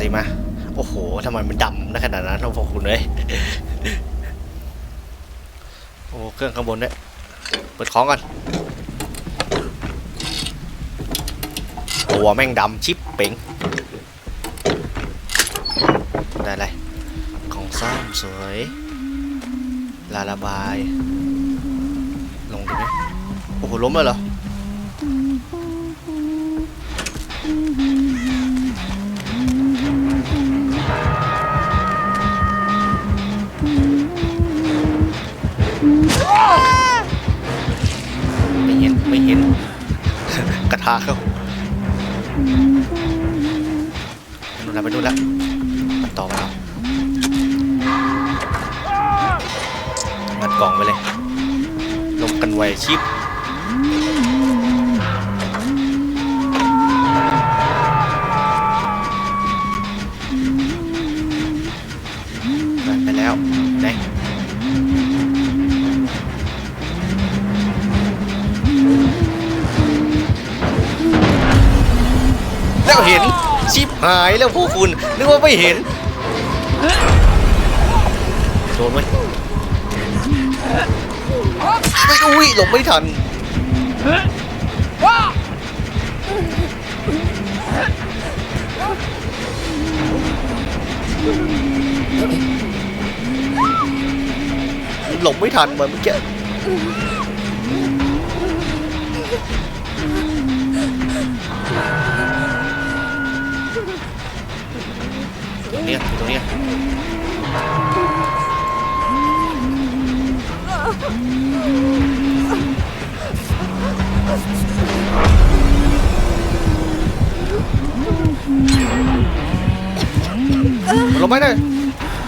สิมา โอ้โหทำไมมันดำได้ขนาดนั้นเราพวกคุณเลยโอ้เครื่องข้างบนเนี่ยเปิดของก่อนตัวแม่งดำชิปเป๋งได้เลยของซ่อมสวยลาระบาย ลงดีไหมโอ้โหล้มเลยเหรอ ไม่เห็น กระทาเขาไปนู่นแล้วไปนู่นแล้วมันต่อมาแล้วงัดกล่องไปเลยลงกันไวชิป หายแล้วพวกคุณนึกว่าไม่เห็นโดนไหมไม่อุ้ยหลบไม่ทันหลบไม่ทันเหมือนเมื่อกี้ รงนี้ยตรงนี้ลงไม่ได้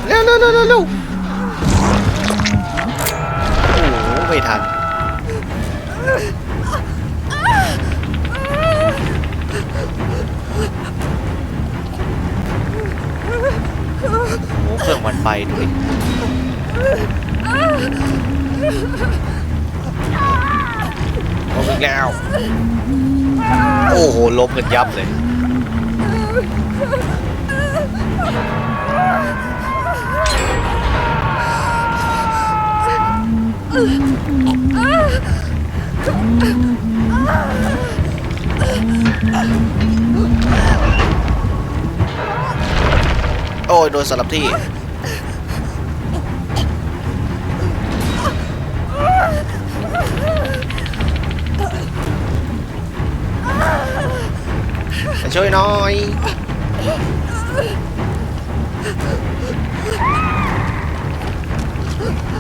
เร็วเร็วเร็วเร็วเร็วโอ้โหไม่ทัน ไฟดูดิลมอีกแล้ว โอ้โหลบกันยับเลย โอ้ยโดนสลับที่ มาช่วยหน่อย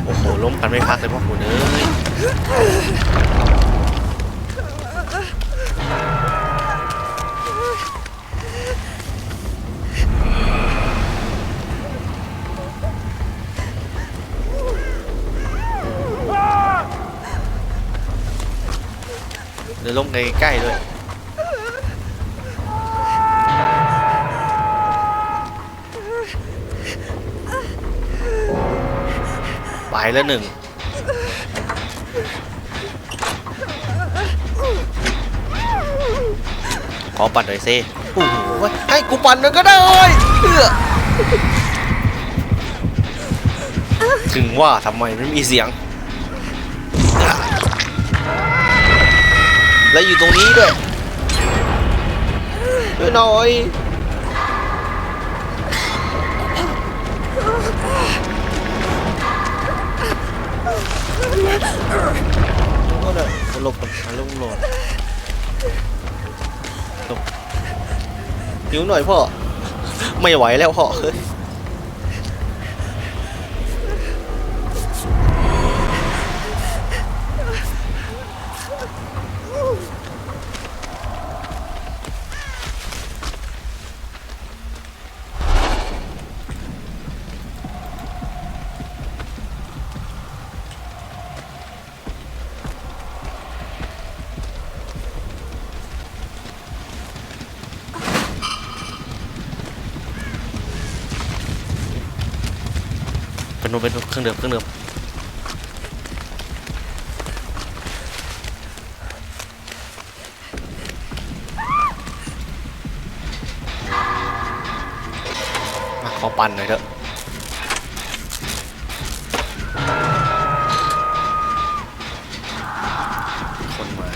โอ้โหล้มกันไม่พักเลยพวกคุณเอ้ยเดี๋ยวลงใกล้ๆด้วย ไปแล้วหนึ่ง ขอปั่นหน่อยซิโอ้โหให้กูปั่นหน่อยก็ได้เอื้อถึงว่าทำไมไม่มีเสียง แล้วอยู่ตรงนี้ด้วยด้วยหน่อย ก็เลยหลบก่อนมาลงโหลดหลบหิวหน่อยพ่อ ไม่ไหวแล้วพ่อเฮ้ย นโนเป็นเครื่องเดิมเครื่องเดิมอปั่นหน่อยเถอะคนมา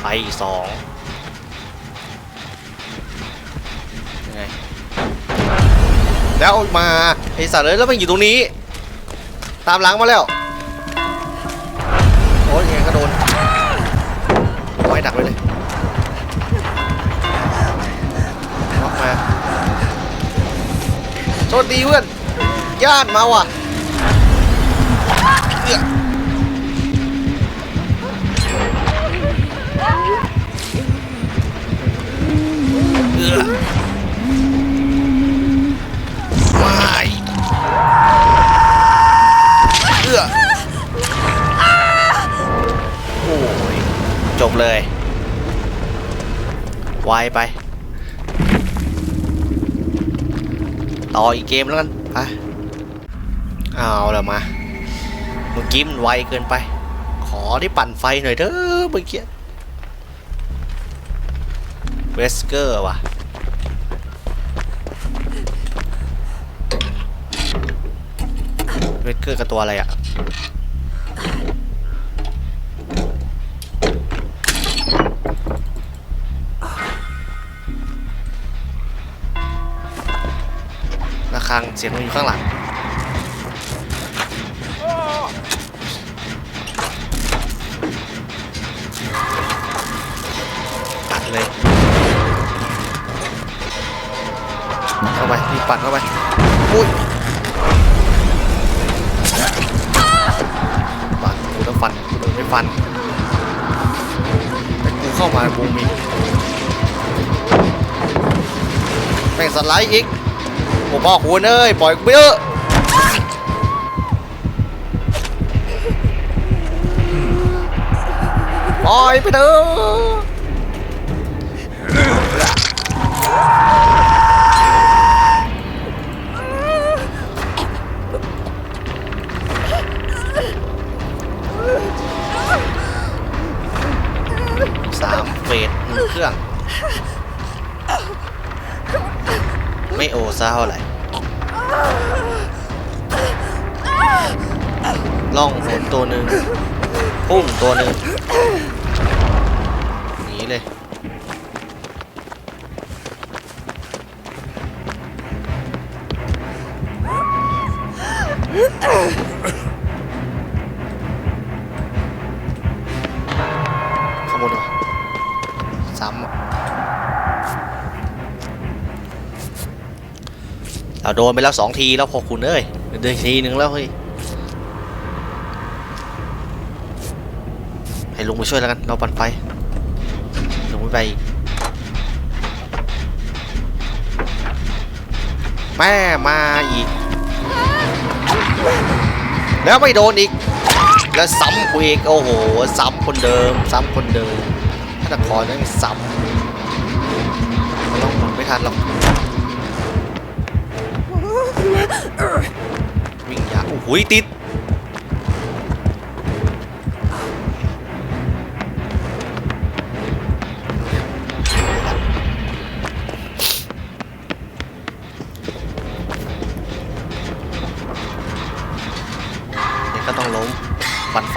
ไปอีกสองยังไงแล้วมา ไอสัตว์เลยแล้วมันอยู่ตรงนี้ ตามหลังมาแล้วโอ้ยยังไงก็โดนไว้ดักไว้เลยล็อกมาโทษดีเพื่อนญาติมาว่ะเออ เอื้อโอ้ยจบเลย ไวไป ต่ออีกเกมแล้วกันไปเอาละมา เมื่อกี้มันไวเกินไป ขอที่ปั่นไฟหน่อยเถอะเมื่อกี้เวสเกอร์ว่ะ เวสเกอร์กับตัวอะไรอะระฆังเสียงมันอยู่ข้างหลังปัดเลยเข้าไปรีบปัดเข้าไปอุ้ย ฟันแต่กูเข้ามาบูมีแม่งสไลด์อีกผมบอกคุณเอ้ยปล่อยกูไปเถอะปล่อยไปเถอะ ตัวหนึ่งหนีเลยขโมยดีกว่าซ้ำอะเราโดนไปแล้วสองทีแล้วพอคุณเอ้ยเดินทีหนึ่งแล้วเฮ้ย ให้ลุงไปช่วยแล้วกัน เราปั่นไฟลุงไม่ไปแม่มาอีก แล้วไม่โดนอีก แล้วซ้ำกูอีก โอ้โห ซ้ำคนเดิม ซ้ำคนเดิมถ้าตะคอนั่นซ้ำเราหมุนไม่ทันหรอกวิ่งยาโอ้โหติด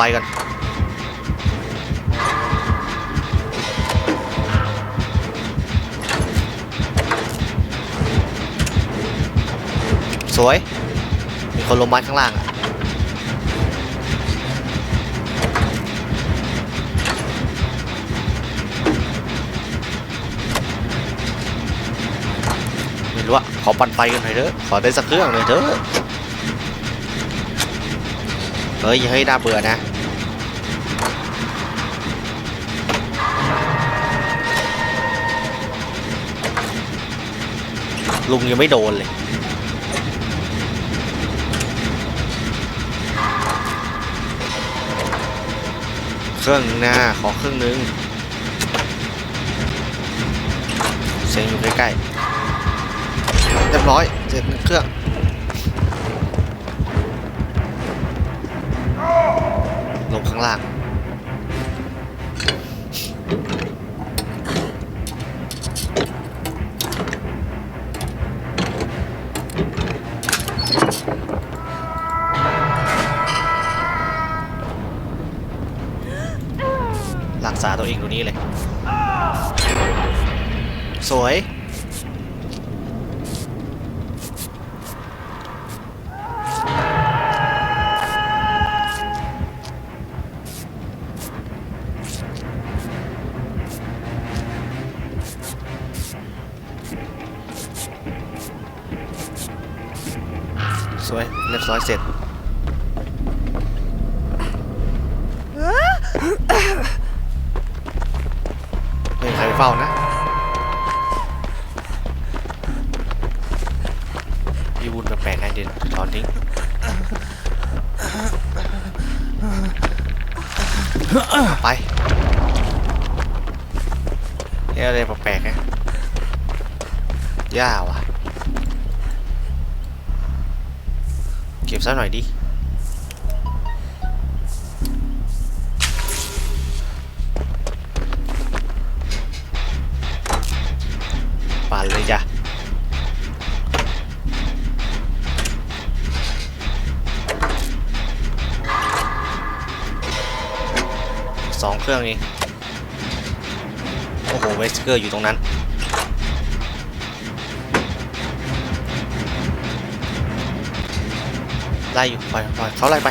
ไฟกันสวย มีคนลงมาข้างล่างอะไม่รู้อะขอปั่นไฟกันหน่อยเถอะ ขอได้สักเครื่องหน่อยเถอะ เฮ้ยอย่าให้น่าเบื่อนะ ลุงยังไม่โดนเลยเครื่องหนึ่งนะขอเครื่องหนึงเสียงอยู่ใกล้ๆเรียบร้อยเสร็จหนึ่งเครื่องลงข้างล่าง ษาตัวเองตรงนี้เลย สวย สวย เรียบร้อยเสร็จ เฝ้านะพี่บุญแปลกๆไงเด่นถอนทิ้งไปนี่อะไรแปลกๆไงย่าว่ะ เก็บซะหน่อยดิ รื่องนี้ โอ้โห เวสเกอร์อยู่ตรงนั้น ไล่อยู่ปล่อยปล่อยเขาไล่ไป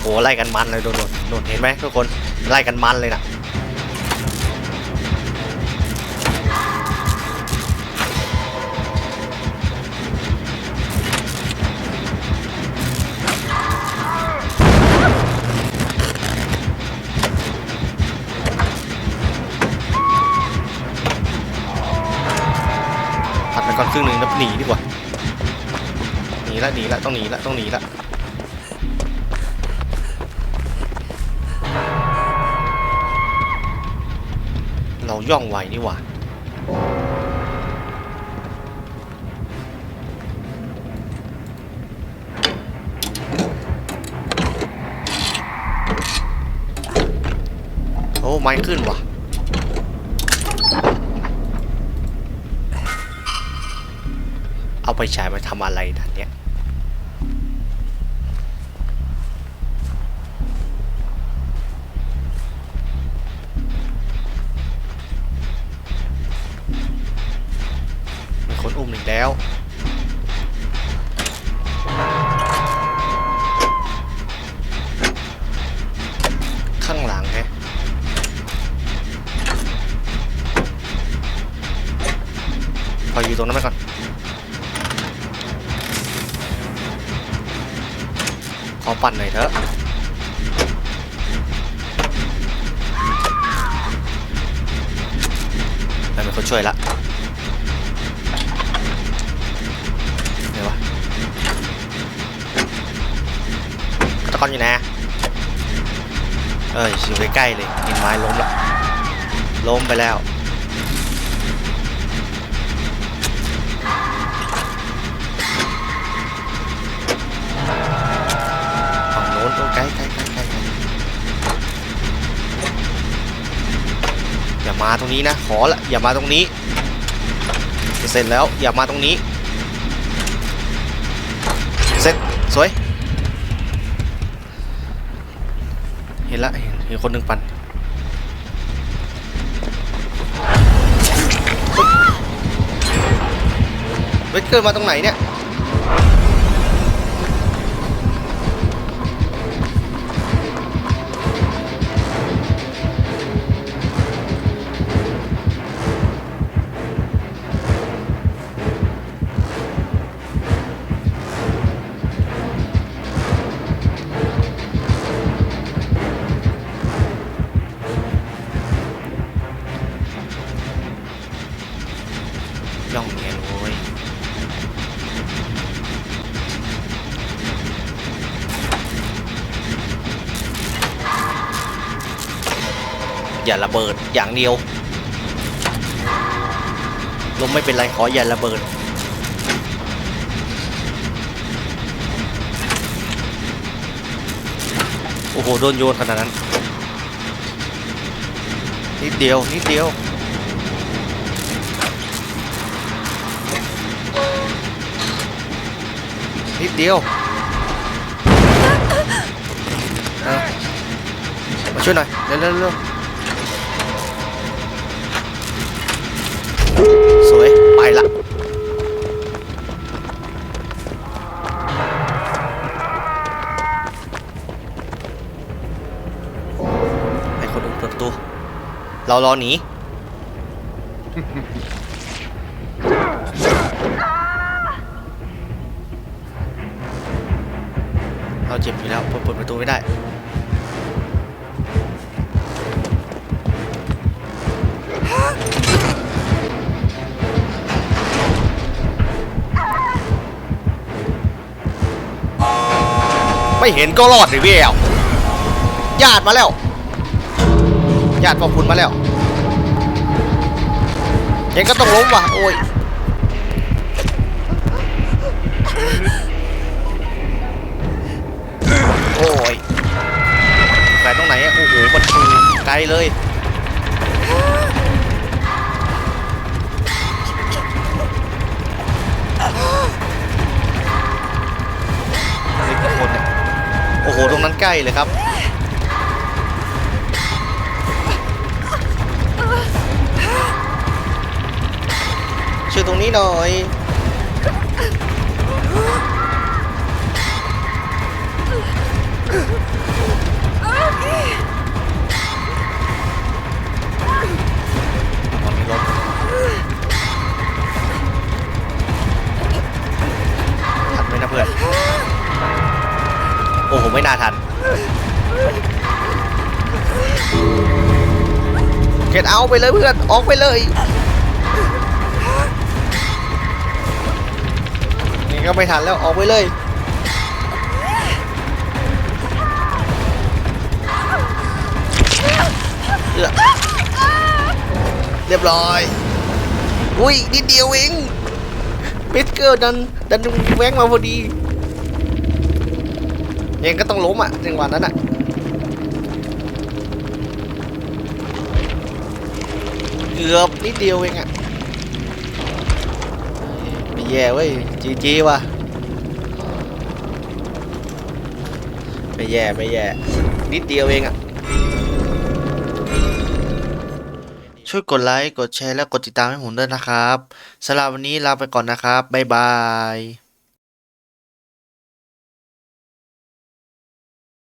โหไล่กันมันเลยโดนโดนโดนเห็นไหมทุกคน ไล่กันมันเลยนะ ต้องหนีละต้องหนีละเราย่องไวนี่หว่าโอ้ไม้ขึ้นว่ะเอาไปฉายมาทำอะไรดันเนี้ย อยู่ตรงนั้นไปก่อนขอปั่นหน่อยเถอะไม่มีคนช่วยละไหนวะฆาตกรอยู่ไหนะเอ้ยอยู่ใกล้ๆเลยกินไม้ล้มละล้มไปแล้ว โอ้ใกล้ใกล้ใกล้ใกลอย่ามาตรงนี้นะ ขอละอย่ามาตรงนี้เสร็จแล้วอย่ามาตรงนี้ เสร็จสวย เห็นละเห็นเห็นคนหนึ่งปั่นเฮ้ยเกิดมาตรงไหนเนี่ย องเงียนโว้ยอย่าระเบิดอย่างเดียวลมไม่เป็นไรขออย่าระเบิด โอ้โห โดนโยนขนาดนั้น นิดเดียว นิดเดียว นิดเดียวมาช่วยหน่อยเร็วเร็วเร็วสวย ไปละให้คนอื่นเปิดประตูเรารอหนี ไม่เห็นก็รอดเลยเวียวญาติมาแล้ว ญาติพอคุณมาแล้วยังก็ต้องล้มว่ะ โอ้ยโอ้ยไกลตรงไหนอะโอ้โหมันไกลเลย โหตรงนั้นใกล้เลยครับ ช่วยตรงนี้หน่อย ไม่น่าทันเก็ตเอาไปเลยเพื่อนออกไปเลยนี่ก็ไม่ทันแล้วออกไปเลยเรียบร้อย อุ้ยนิดเดียวเองเบสเกอร์ดันดันแว้งมาพอดี ยังก็ต้องล้มอะจังหวะนั้นอะเกือบนิดเดียวเองอะไม่แย่เว้ยจีจีว่ะไม่แย่ไม่แย่นิดเดียวเองอะช่วยกดไลค์ กดแชร์ และกดติดตามให้ผมด้วยนะครับสำหรับวันนี้ลาไปก่อนนะครับ บ๊ายบาย